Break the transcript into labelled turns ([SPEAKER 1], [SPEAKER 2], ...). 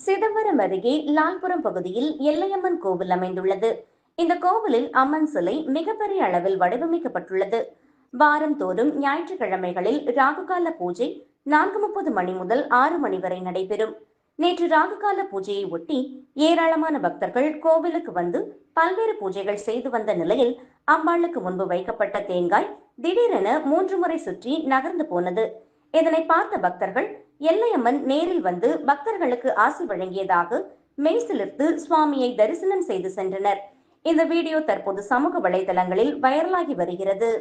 [SPEAKER 1] சிதம்பரம் அருகே லால்புரம் பகுதியில் எல்லையம்மன் கோவில் அமைந்துள்ளது. இந்த கோவிலில் அம்மன் சிலை மிகப்பெரிய அளவில் வடிவமைக்கப்பட்டுள்ளது. வாரந்தோறும் ஞாயிற்றுக்கிழமைகளில் ராகுகால பூஜை நான்கு முப்பது மணி முதல் ஆறு மணி வரை நடைபெறும். நேற்று ராகுகால பூஜையை ஒட்டி ஏராளமான பக்தர்கள் கோவிலுக்கு வந்து பல்வேறு பூஜைகள் செய்து வந்த நிலையில் அம்பாளுக்கு முன்பு வைக்கப்பட்ட தேங்காய் திடீரென மூன்று முறை சுற்றி நகர்ந்து போனது. இதனை பார்த்த பக்தர்கள் எல்லையம்மன் நேரில் வந்து பக்தர்களுக்கு ஆசி வழங்கியதாக மெய்சிலிர்த்து சுவாமியை தரிசனம் செய்து சென்றனர். இந்த வீடியோ தற்போது சமூக வலைதளங்களில் வைரலாகி வருகிறது.